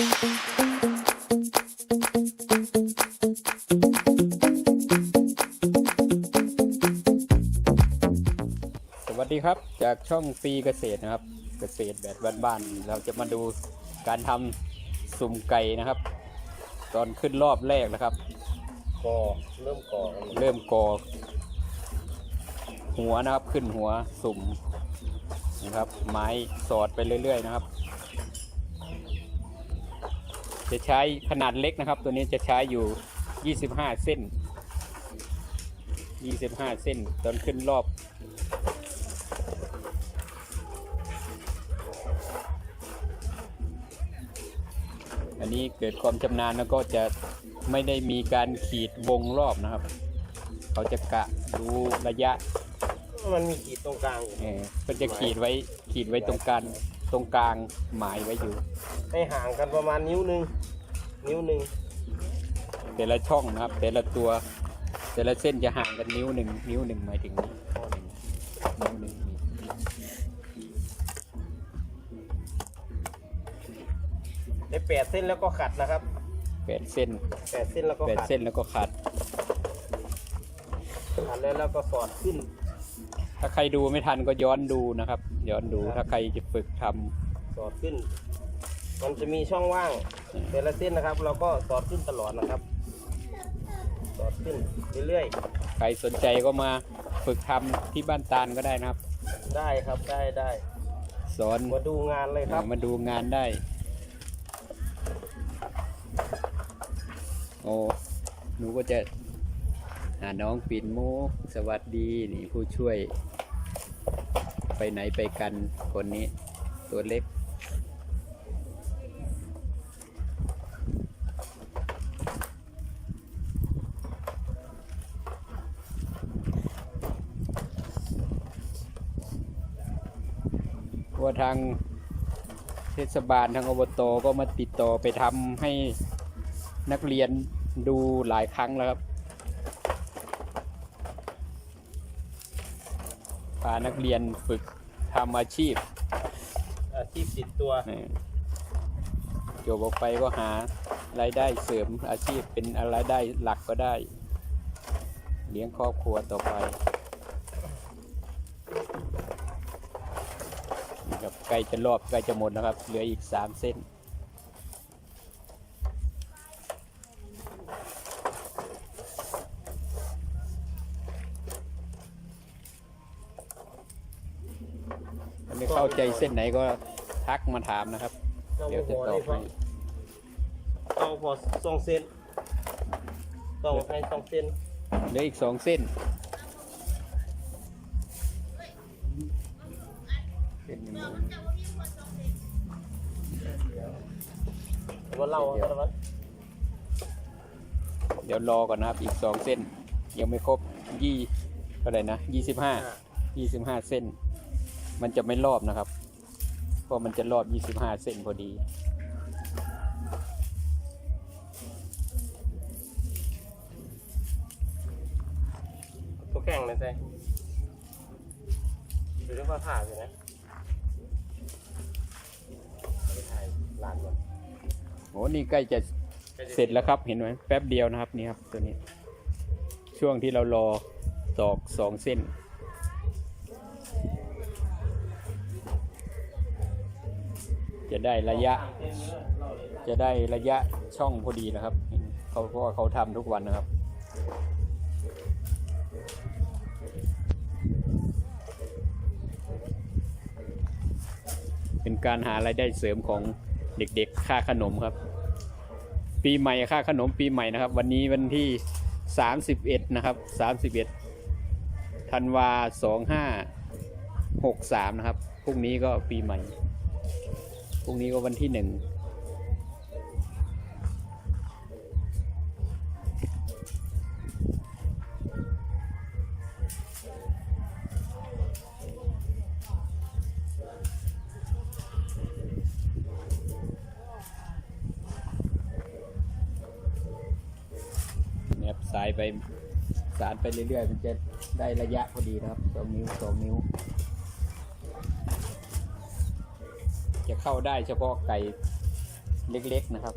สวัสดีครับจากช่องปีเกษตรนะครับ เกษตรแบบบ้านๆเราจะมาดูการทำสุ่มไก่นะครับ ตอนขึ้นรอบแรกนะครับก่อเริ่มก่อกันเริ่มก่อหัวนะครับขึ้นหัวสุ่มนะครับ ไม้สอดไปเรื่อย ๆ นะครับ จะใช้ขนาดเล็กนะครับ ตัวนี้จะใช้อยู่ 25 เส้น 25 เส้น ตอนขึ้นรอบ อันนี้เกิดความชำนาญแล้วก็จะไม่ได้มีการขีดวงรอบนะครับ เขาจะกะดูระยะ มันมีขีดตรงกลางอยู่ เออก็จะขีดไว้ขีดไว้ตรงกลาง ตรงกลางหมายไว้อยู่ ให้ห่างกันประมาณนิ้วหนึ่งนิ้วหนึ่งแต่ละช่องนะครับ แต่ละตัว แต่ละเส้นจะห่างกันนิ้วหนึ่งนิ้วหนึ่งหมายถึงนิ้วหนึ่งได้แปดเส้นแล้วก็ขัดนะครับแปดเส้นแปดเส้นแล้วก็แปดขัดเส้นแล้วก็ขาดขัดแล้วแล้วก็สอดขึ้น ถ้าใครดูไม่ทันก็ย้อนดูนะครับ ย้อนดูถ้าใครจะฝึกทำสอดขึ้น มันจะมีช่องว่างแต่ละเส้นนะครับ เราก็สอดขึ้นตลอดนะครับ สอดขึ้นเรื่อยใครสนใจก็มาฝึกทำที่บ้านตาลก็ได้นะครับ ๆ ได้ครับได้ได้สอนมาดูงานเลยครับ มาดูงานได้ โอ้หนูก็จะหาน้องปิ่นโมสวัสดีนี่ผู้ช่วย ไปไหนไปกันคนนี้ตัวเล็ก ว่าทางเทศบาลทางอบตก็มาติดต่อไปทำให้นักเรียนดูหลายครั้งแล้วครับ พานักเรียนฝึกทำอาชีพอาชีพติดตัวเออจบออกไปก็หารายได้เสริมอาชีพเป็นรายได้หลักก็ได้ เลี้ยงครอบครัวต่อไปนี่ครับใกล้จะรอบใกล้จะหมดนะครับ เหลืออีกสามเส้น ถ้าไม่ เข้าใจเส้นไหนก็ทักมาถามนะครับต้องเดี๋ยวจะพอตอได้บพอให้ต้องพอสองเส้นต้องให้สองเส้นเหลืออีกสองเส้นเส้นยังไม่ว่าเราอะไรวะเดี๋ยวรอก่อนนะครับ อีกสองเส้น ยังไม่ครบยี่เท่าไหร่นะยี่สิบห้ายี่สิบห้าเส้น มันจะไม่รอบนะครับ เพราะมันจะรอบยี่สิบห้าเส้นพอดีตัวแข่งนะใช่หรือว่าผ่าอยู่นะไปถ่ายลานก่อนโอ้นี่ใกล้จะเสร็จแล้วครับ เห็นไหมแป๊บเดียวนะครับนี่ครับตัวนี้ ช่วงที่เรารอตอกสองเส้น จะได้ระยะ จะได้ระยะช่องพอดีนะครับเขาเพราะว่าเขาทำทุกวันนะครับเป็นการหารายได้เสริมของเด็กๆ ค่าขนมครับ ปีใหม่ค่าขนมปีใหม่นะครับ วันนี้วันที่ 31 นะครับ 31ธันวา2563 นะครับ พรุ่งนี้ก็ปีใหม่ รุ่งนี้ก็วันที่หนึ่งเนี่ยสายไปสารไปเรื่อยๆ มันจะได้ระยะพอดีนะครับสองนิ้วสองนิ้ว จะเข้าได้เฉพาะไก่เล็กๆนะครับ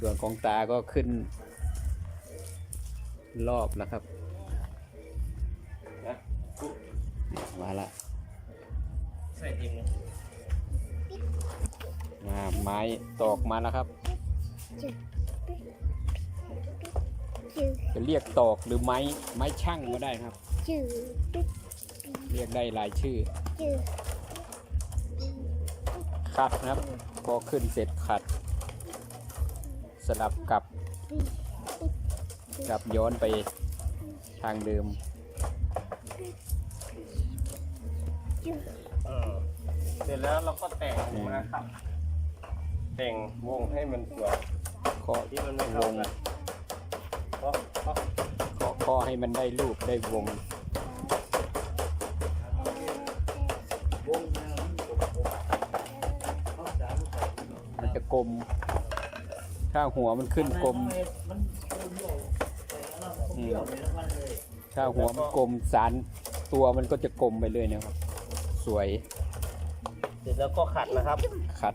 ส่วนของตาก็ขึ้นรอบนะครับ มาแล้วครับ จะเรียกตอกหรือไม้ไม้ช่างก็ได้นะครับ เรียกได้หลายชื่อ ขัดนะครับ พอขึ้นเสร็จขัด สลับกลับ กลับย้อนไปทางเดิมเสร็จแล้วเราก็แต่งมาครับ แต่งวงให้มันสวยข้อที่มันไม่วเข้างกันเพราะเพราะข้อข้อให้มันได้รูปได้วงมันจะกลม ถ้าหัวมันขึ้นกลมอืมถ้าหัวมันกลมสารตัวมันก็จะกลมไปเลยนะครับ สวย เสร็จแล้วก็ขัดนะครับ ขัด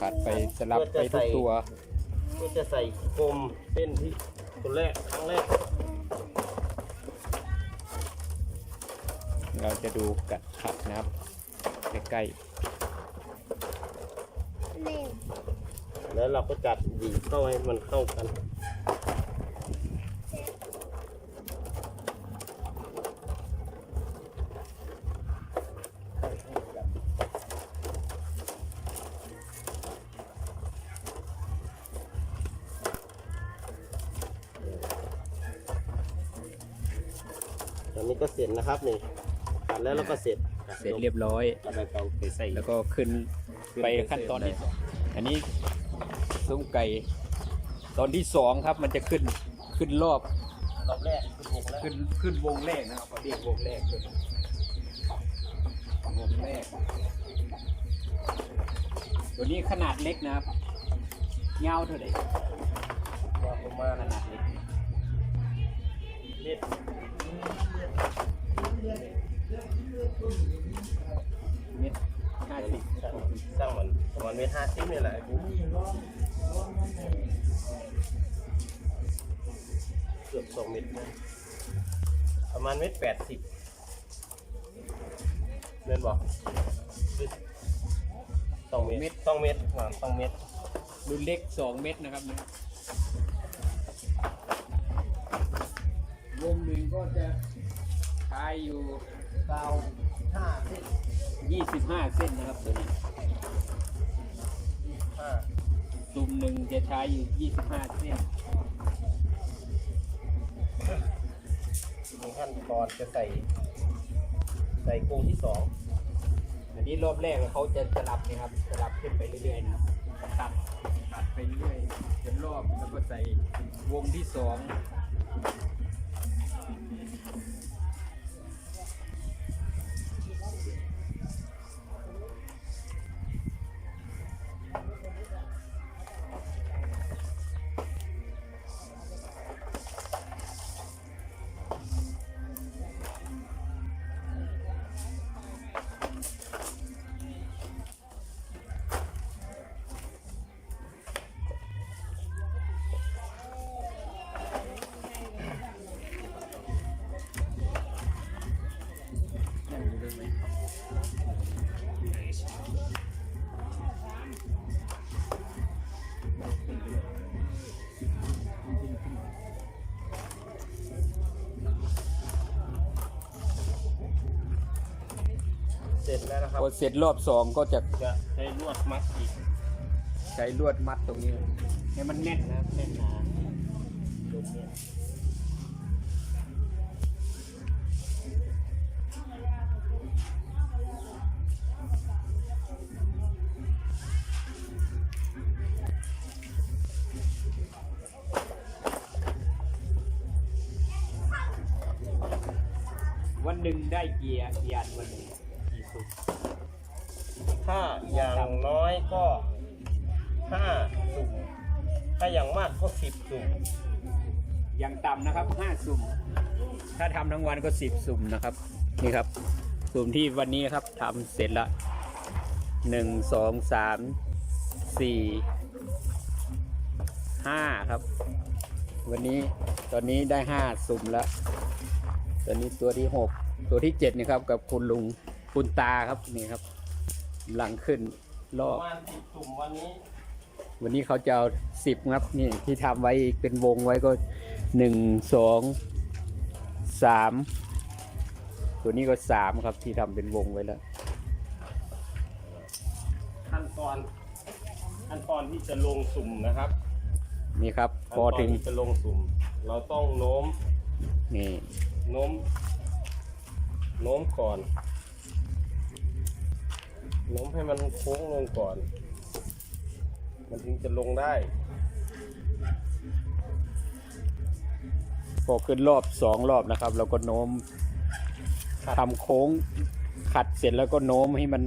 ขัดไปสลับไปทุกตัวเพื่อจะใส่กลมเส้นที่ตัวแรกครั้งแรก เราจะดูกัดขัดนะครับ ใกล้เร็วแล้วเราก็จัดบีบเข้าให้มันเข้ากัน ตอ นนี้ก็เสร็จนะครับนี่ตัดแล้วเราก็เสร็จๆเสร็จเรียบร้อยอะไรเก่าไปใส่แล้วก็ขึ้นไปขั้นตอนที่สองอันนี้ซุ้มไก่ตอนที่สองครับ มันจะขึ้นขึ้นรอบรอบแรกคือวงแรกขึ้นขึ้นวงแรกนะครับเขาเรียกวงแรกเลยวงแรก ตัวนี้ขนาดเล็กนะครับเงาวเท่าไหร่ว่าประมาณขนาดเล็กเม็ด เม็ดห้าสิบสร้างเหมือนประมาณเม็ดห้าสิบนี่แหละเกือบสองเม็ดประมาณเม็ดแปดสิบเงินบอกสองเม็ดสองเม็ดประมาณสองเม็ดรุ่นเล็กสองเม็ดนะครับนะวงหนึ่งก็จะ ใช้อยู่เก้าห้าเส้นยี่สิบห้าเส้นนะครับตัวนี้ห้าซุ่มหนึ่งจะใช้อยู่ยี่สิบห้าเส้นมีขั้นตอนจะใส่ ใส่กรงที่สองอันนี้รอบแรกเขาจะสลับนะครับสลับขึ้นไปเรื่อยๆนะครับตัดตัดไปเรื่อยจนรอบแล้วก็ใส่วงที่สอง ร็จแล้วนะครับพอเสร็จรอบสองก็จะจะใช้ลวดมัดอีกใช้ลวดมัดตรงนี้ให้มันแน่นนะครับแน่นหนาตรงเนี้ย嗯วันหนึ่งได้กี่กี่อันวันหนึ่งกี่สุด อย่างต่ำนะครับห้าสุ่ม ถ้าทำทั้งวันก็สิบสุ่มนะครับ นี่ครับ สุ่มที่วันนี้ครับทำเสร็จละหนึ่งสองสามสี่ห้าครับ วันนี้ตอนนี้ได้ห้าสุ่มแล้ว ตอนนี้ตัวที่หกตัวที่เจ็ดนี่ครับกับคุณลุงคุณตาครับนี่ครับหลังขึ้นรอบสิบสุ่มวันนี้วันนี้เขาจะเอาสิบครับนี่ที่ทำไว้เป็นวงไว้ก็ หนึ่งสองสามตัวนี้ก็สามครับที่ทำเป็นวงไว้แล้ว ขั้นตอนขั้นตอนที่จะลงสุ่มนะครับนี่ครับขั้นพตออนถึงที่จะลงสุ่ม เราต้องโน้มนี่โน้มโน้มก่อนโน้มให้มันโค้งลงก่อน มันถึงจะลงได้ พอขึ้นรอบสองรอบนะครับเราก็โน้มทำโค้งขัดเสร็จแล้วก็โน้มให้มัน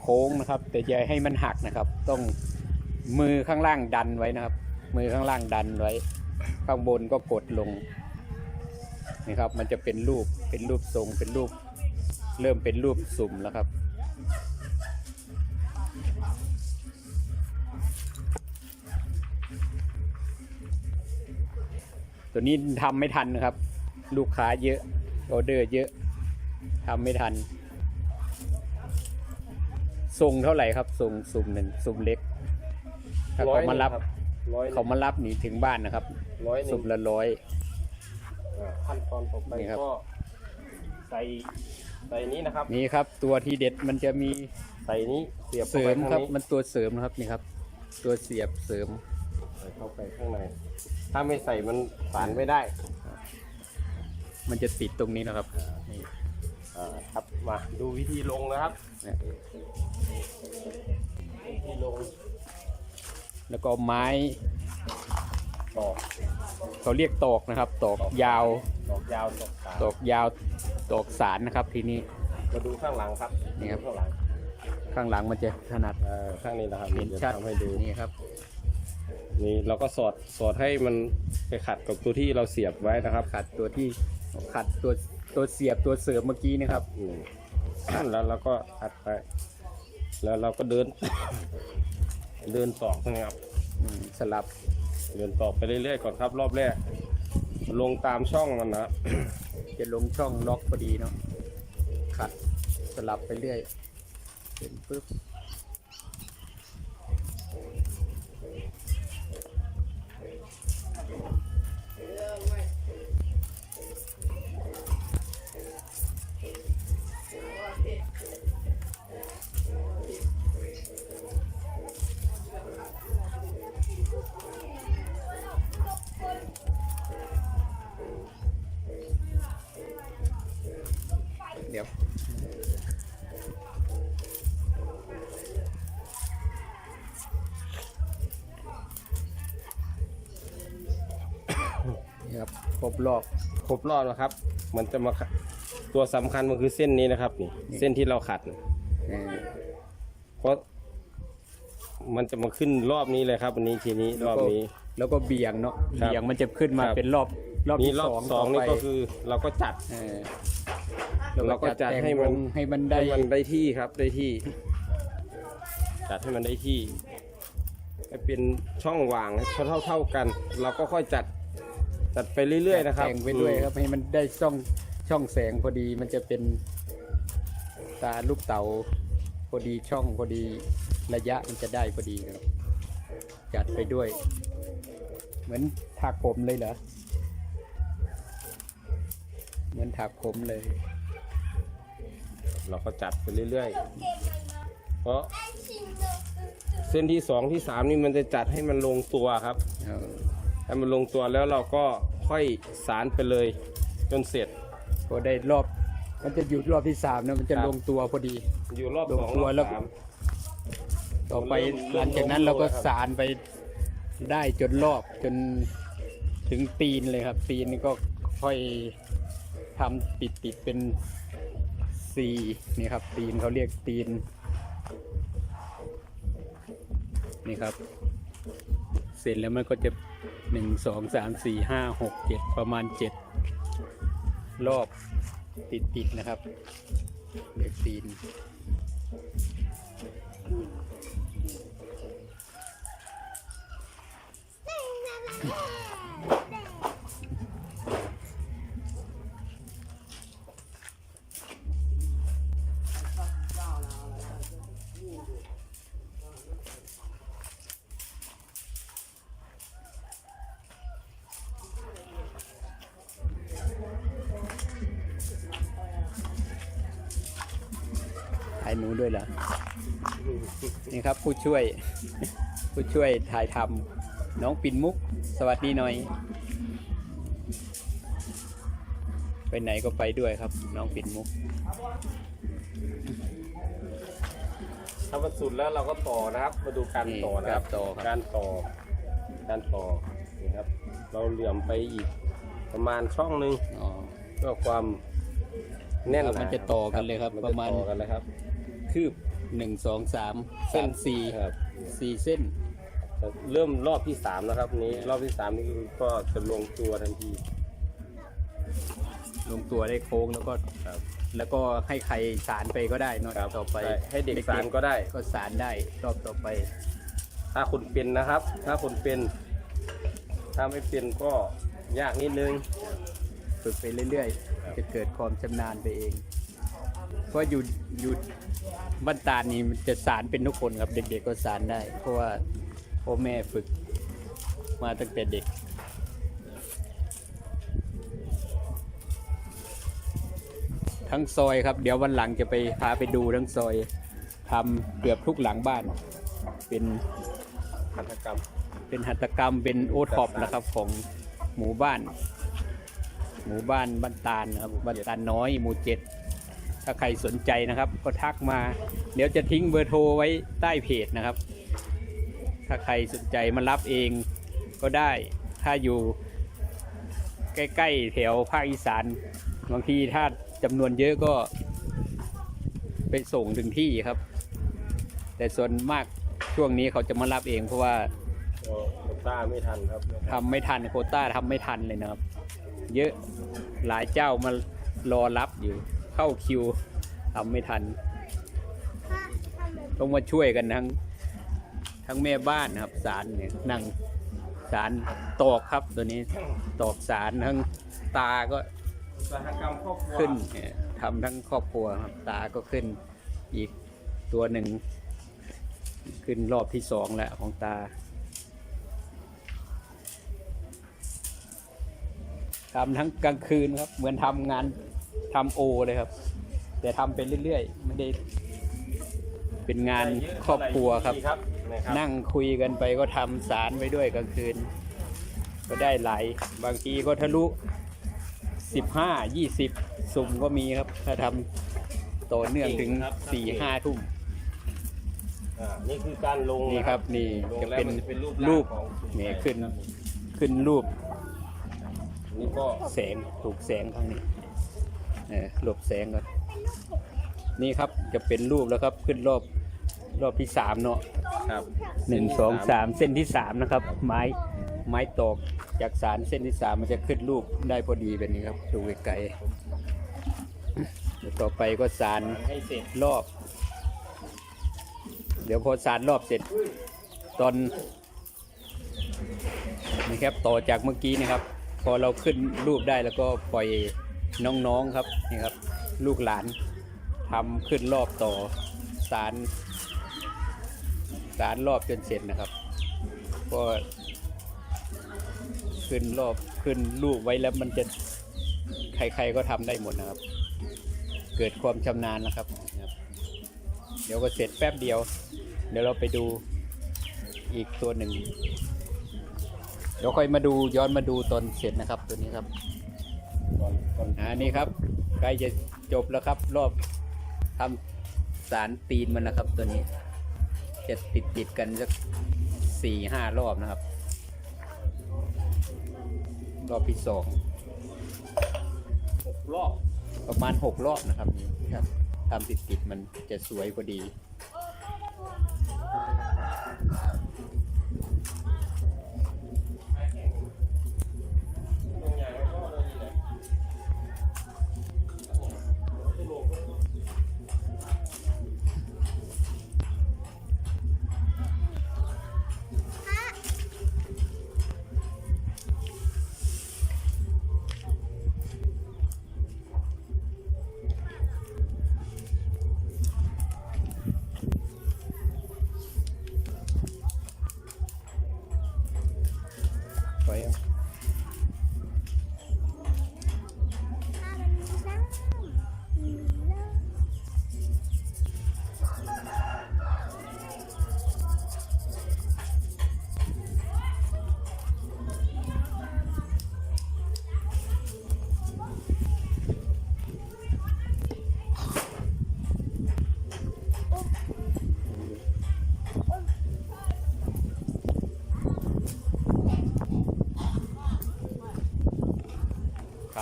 โค้งนะครับ แต่อย่าให้มันหักนะครับ ต้องมือข้างล่างดันไว้นะครับ มือข้างล่างดันไว้ ข้างบนก็กดลงนี่ครับ มันจะเป็นรูปเป็นรูปทรงเป็นรูป เริ่มเป็นรูปสุ่มแล้วครับ ตัวนี้ทำไม่ทันนะครับ ลูกค้าเยอะออเดอร์เยอะทำไม่ทันส่งเท่าไหร่ครับส่งสุ่มหนึ่งสุ่มเล็กถ้าเขามารับ ร้อยเขามารับหนีถึงบ้านนะครับร้อยหนึ่สุ่งมละร้อย อ่าขั้นตอนต่อไปนี่ครับ ก็ใส่ใส่นี้นะครับ นี่ครับ ตัวที่เด็ดมันจะมีใส่นี้เสียบเสเข้าริไปมข้างครับ นี้มันตัวเสริมนะครับนี่ครับ ตัวเสียบเสริม ใส่เข้าไปข้างใน ถ้าไม่ใส่มันฝานไม่ได้มันจะติดตรงนี้นะครับนี่อ่าครับมาดูวิธีลงนะครับเนี่ยวิธีลงแล้วก็ไม้ตอกเขาเรียกตอกนะครับ ตอกยาวตอกยาวตอกขาตอกยาว ตอกสารนะครับ ทีนี้ มาดูข้างหลังครับนี่ครับดูข้างหลังข้างหลังมันจะถนัดเอ่อข้างนี้นะครับเห็นจะชัดทำให้ดูนี่ครับ นี่เราก็สอดสอดให้มันไปขัดกับตัวที่เราเสียบไว้นะครับขัดตัวที่ขัดตัวตัวเสียบตัวเสริมเมื่อกี้นะครับอืมแล้วเราก็ขัดไป แล้วเราก็เดิน เดินตอกนะครับ อืมสลับเดินตอกไปเรื่อยๆก่อนครับ รอบแรก ลงตามช่องมันนะ จะลงช่องล็อกพอดีเนาะขัดสลับไปเรื่อยเป็นปึ๊บ ครับครบรอบครบรอบแล้วครับ มันจะมาขัดตัวสำคัญมันคือเส้นนี้นะครับ นี่นี่เส้นที่เราขัดเออเพราะมันจะมาขึ้นรอบนี้เลยครับวันนี้ทีนี้รอบนี้ แล้วก็เบี่ยงเนาะครับเบี่ยงมันจะขึ้นมาครับ เป็นรอบรอบนี่ที่รอบสองสองนี่ต่ไปก็คือเราก็จัด เออเราก็จัดให้มัน แต่งวงให้มันได้ ให้มันได้ที่ครับได้ที่ จัดให้มันได้ที่ให้เป็นช่องว่างให้เท่าเท่าๆกัน เราก็ค่อยจัด จัดไปเรื่อยๆนะครับแต่งไปด้วยครับให้มันได้ช่องช่องแสงพอดีมันจะเป็นตาลูกเต๋าพอดีช่องพอดีระยะมันจะได้พอดีครับจัดไปด้วย เหมือนถักผมเลยเหรอเหมือนถักผมเลย เราก็จัดไปเรื่อยๆ เพราะเส้นที่สองที่สามนี่มันจะจัดให้มันลงตัวครับเอา ให้มันลงตัวแล้วเราก็ค่อยสารไปเลยจนเสร็จ พอได้รอบ มันจะหยุดรอบที่สามนะมันจะครับ ลงตัวพอดี อยู่รอบลงสองตัวรอบแล้วสาม ต่อไปเริ่มหลังจากนั้นเราก็เริ่มลงตัวครับ สารไปได้จนรอบจนถึงตีนเลยครับ ตีนนี่ก็ค่อยทำติดติดๆเป็นสี่นี่ครับ ตีนเขาเรียกตีน นี่ครับ เสร็จแล้วมันก็จะ หนึ่งสองสามสี่ห้าหกเจ็ดประมาณเจ็ดรอบติดติดๆนะครับเด็กตีนถ่ ครับ ผู้ช่วย ผู้ช่วยถ่ายทำน้องปิ่นมุก สวัสดีหน่อย ไปไหนก็ไปด้วยครับ น้องปิ่นมุก ถ้ามันสุดแล้วเราก็ต่อนะครับ มาดูการต่อนะครับ นี่ครับต่อครับ การต่อ การต่อนี่ครับ เราเหลื่อมไปอีกประมาณช่องหนึ่งอ๋อ เพื่อความแน่นครับมันจะต่อกันเลยครับนจประมาณ ต่อกันเลยครับ คืบ หนึ่งสองสามสามสี่ครับ สี่เส้น เริ่มรอบที่สามแล้วครับนี้รอบที่สามนี่ก็จะลงตัวทันที ลงตัวได้โค้งแล้วก็ครับ แล้วก็ให้ใครสารไปก็ได้เนอะครับต่อไปใช่ให้เด็กสารก็ได้ ก็สารได้รอบต่อไป ถ้าคุณเป็นนะครับ ถ้าคุณเป็น ถ้าไม่เป็นก็ยากนิดนึง ฝึกไปเรื่อยครับๆจะเกิดความชำนาญไปเอง เพราะอยู่อยู่บ้านตาลนี่มันจะสารเป็นทุกคนครับ เด็กๆก็สารได้ เพราะว่าพ่อแม่ฝึกมาตั้งแต่เด็ก ทั้งซอยครับ เดี๋ยววันหลังจะไปพาไปดูทั้งซอยทำเกือบทุกหลังบ้าน เป็นหัตถกรรม เป็นหัตถกรรมเป็นโอท็อปนะครับของหมู่บ้าน หมู่บ้านบ้านตาลนะครับบ้านตาลน้อยหมู่เจ็ด ถ้าใครสนใจนะครับ ก็ทักมา เดี๋ยวจะทิ้งเบอร์โทรไว้ใต้เพจนะครับ ถ้าใครสนใจมารับเองก็ได้ ถ้าอยู่ใกล้ๆแถวภาคอีสานบางทีถ้าจำนวนเยอะก็ไปส่งถึงที่ครับ แต่ส่วนมากช่วงนี้เขาจะมารับเองเพราะว่าก็ผมต้าไม่ทันครับทำไม่ทันโควต้าทำไม่ทันเลยนะครับ เยอะหลายเจ้ามารอรับอยู่ เข้าคิวทำไม่ทันถ้าทำแบบต้องมาช่วยกันทั้ง ทั้งแม่บ้านนะครับสารเนี่ยนั่งสารตอกครับตัวนี้ตอกสารทั้งตาก็อุตสาหกรรมครอบครัวขึ้นเนี่ยทำทั้งครอบครัวครับตาก็ขึ้นอีกตัวหนึ่ง ขึ้นรอบที่สองแล้วของตา ทำทั้งกลางคืนครับ เหมือนทำงาน ทำโอเลยครับ แต่ทำไปเรื่อยๆ ไม่ได้ เป็นงานครอบครัวครับดีครับนะครับ นั่งคุยกันไปก็ทำสารไปด้วยกลางคืน ก็ได้หลายบางทีก็ทะลุสิบห้ายี่สิบสุ่มก็มีครับ ถ้าทำต่อเนื่องถึงสี่ห้าทุ่มอ่านี่คือการลงนี่ครับนี่ลงจะแล้วเป็นมันจะเป็นรูปรูปร่างของสุ่มเนี่ยไก่ขึ้นครับขึ้นรูปนี่ก็แสงถูกแสงข้างนี้เออ หลบแสงก่อนนี่ครับจะเป็นรูปแล้วครับขึ้นรอบรอบที่สามเนาะครับหนึ่งสองสามเส้นที่สามนะครับ ไม้ไม้ตอกจากสารเส้นที่สามมันจะขึ้นรูปได้พอดีแบบนี้ครับ ดูไกลๆเดี๋ยวต่อไปก็สารให้เสร็จรอบ เดี๋ยวพอสารรอบเสร็จ ตอนนี่ครับต่อจากเมื่อกี้นะครับ พอเราขึ้นรูปได้แล้วก็ปล่อย น้องๆครับนี่ครับ ลูกหลานทำขึ้นรอบต่อสารสารรอบจนเสร็จนะครับ ก็ขึ้นรอบขึ้นรูปไว้แล้วมันจะใครๆก็ทำได้หมดนะครับ เกิดความชำนาญนะครับ เดี๋ยวก็เสร็จแป๊บเดียว เดี๋ยวเราไปดูอีกตัวหนึ่งเดี๋ยวค่อยมาดูย้อนมาดูตอนเสร็จนะครับตัวนี้ครับ อนก่อนอ่านี่ครับใกล้จะจบแล้วครับ รอบทำสารตีนมันนะครับ ตัวนี้ จะติดติดๆกันสักสี่ห้ารอบนะครับ รอบที่สองหกรอบ ประมาณหกรอบนะครับนี่ครับทำติดติดๆมันจะสวยพอดี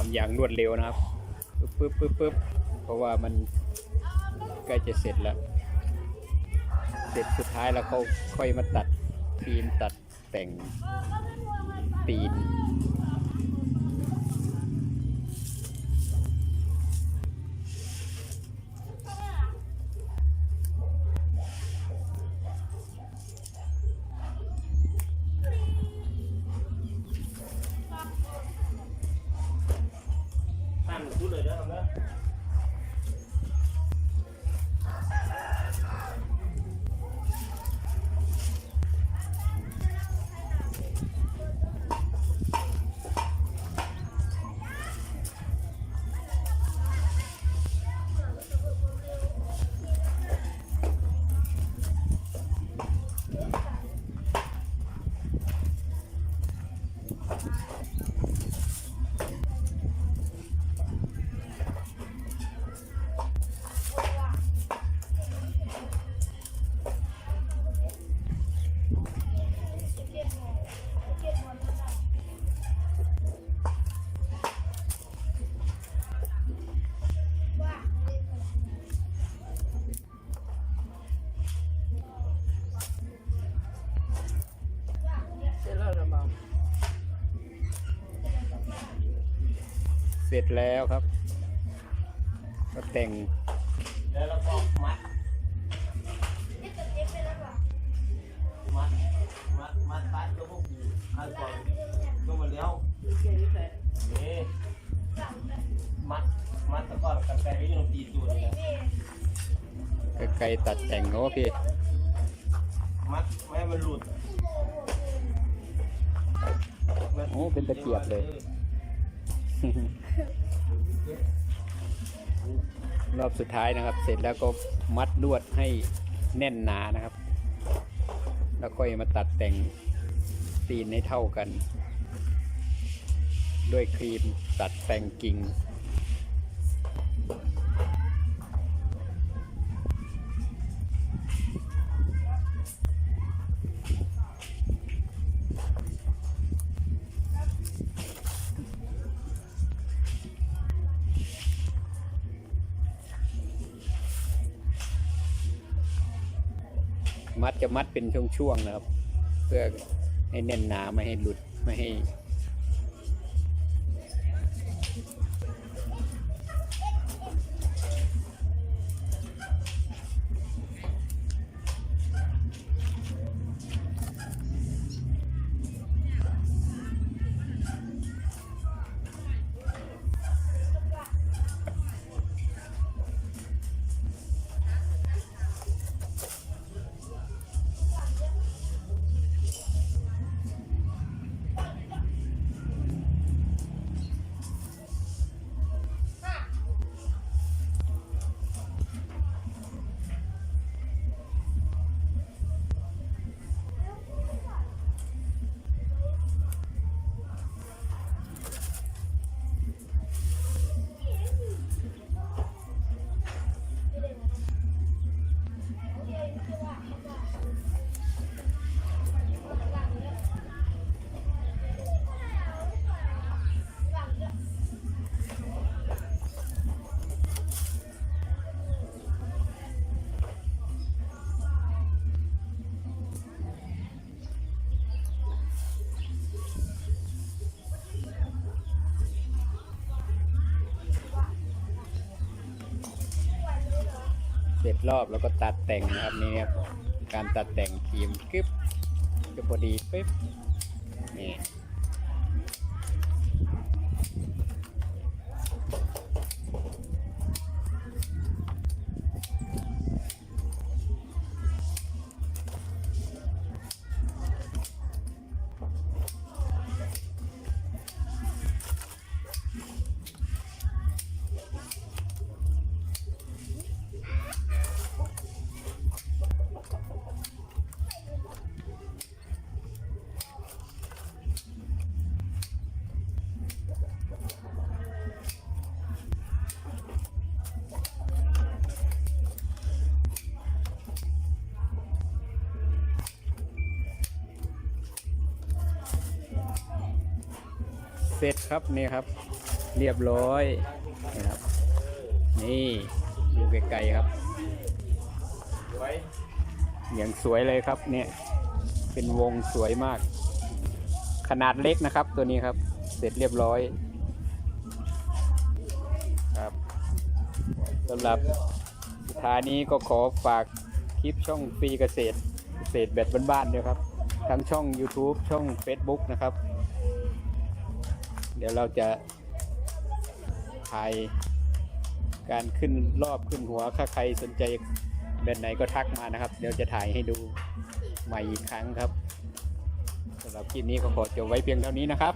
ทำอย่างรวดเร็วนะครับปึ๊บปึ๊บปึ๊บปึ๊บเพราะว่ามันใกล้จะเสร็จแล้ว เสร็จสุดท้ายแล้วเขาค่อยมาตัดฟิล์มตัดแต่งตีน ร็จแล้วครับ ก็แต่งแล้วเราก็มัดนี่จะเก็บไปแล้วเหรอมัดมัดมัดตัดแล้วก็ผูกขั้นตอนก็มาเลี้ยวนี่มัดมัดตะกอนกับไก่ไม่ต้องตีตัวเลยนะไกลๆตัดแต่งโอเคมัดไม่ให้มันหลุด โอ้ เป็นตะเกียบเลย รอบสุดท้ายนะครับ เสร็จแล้วก็มัดลวดให้แน่นหนานะครับ แล้วค่อยมาตัดแต่งตีนให้เท่ากัน ด้วยครีมตัดแต่งกิ่ง มัดจะมัดเป็นช่วงๆนะครับ เพื่อให้แน่นหนาไม่ให้หลุดไม่ให้ รอบแล้วก็ตัดแต่งนะครับนี่ครับการตัดแต่งทีมกึ๊บจะพอดีปึ๊บนี่ ครับนี่ครับ เรียบร้อยนี่ครับ นี่ดูไกลๆครับอย่างสวยเลยครับเนี่ยเป็นวงสวยมาก ขนาดเล็กนะครับตัวนี้ครับ เสร็จเรียบร้อยครับสำหรับสุดท้ายนี้ก็ขอฝากคลิปช่องฟรีเกษตรเกษตรแบบบ้านๆด้วยครับ ทั้งช่อง YouTube ช่อง Facebook นะครับ เดี๋ยวเราจะถ่ายการขึ้นรอบขึ้นหัวถ้าใครสนใจแบบไหนก็ทักมานะครับ เดี๋ยวจะถ่ายให้ดูใหม่อีกครั้งครับสำหรับคลิปนี้ก็ขอจบไว้เพียงเท่านี้นะครับ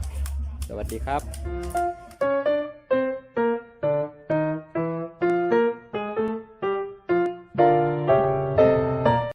สวัสดีครับ